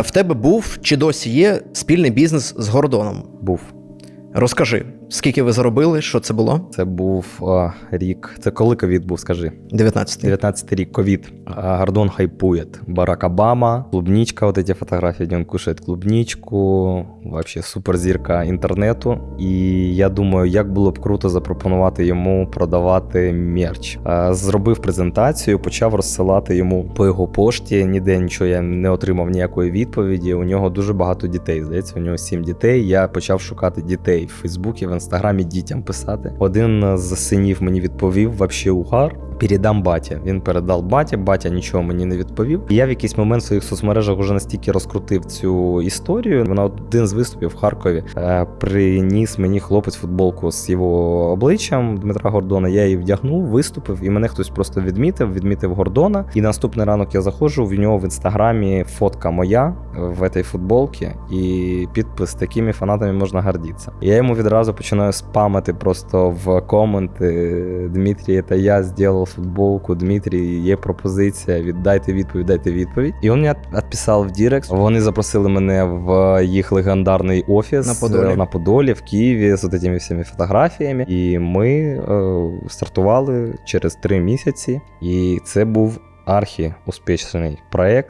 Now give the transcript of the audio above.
Е, В тебе був чи досі є спільний бізнес з Гордоном? Був. Розкажи, скільки ви заробили, що це було? Це був а, рік. Це коли ковід був, скажи. 19 19 рік ковід. Гордон хайпует. Барак Обама, клубничка, вот эти фотографии, где он кушает клубничку. Вообще суперзірка інтернету. І я думаю, як було б круто запропонувати йому продавати мерч. Зробив презентацію, почав розсилати йому по його пошті. Ніде нічого я не отримав ніякої відповіді. У нього дуже багато дітей. Здається, у нього сім дітей. Я почав шукати дітей в Фейсбуці, в інстаграмі дітям писати. Один з синів мені відповів: вообще угар. Передам батя. Він передав баті, батя нічого мені не відповів. І я в якийсь момент в своїх соцмережах вже настільки розкрутив цю історію. Вона один з виступів в Харкові е, приніс мені хлопець футболку з його обличчям Дмитра Гордона. Я її вдягнув, виступив, і мене хтось просто відмітив, відмітив Гордона. І наступний ранок я заходжу в нього в інстаграмі фотка моя в цій футболці, і підпис такими фанатами можна гордитися. Я йому відразу починаю спамити просто в коменти. Дмитрій, це я зробив футболку. Дмитрій, є пропозиція. Віддайте відповідь, дайте відповідь. І він мені відписав в Дірекс. Вони запросили мене в їх легендарний офіс На Подолі. е, на Подолі в Києві з цими всіми фотографіями. І ми е, стартували через три місяці. І це був архі успішний проект.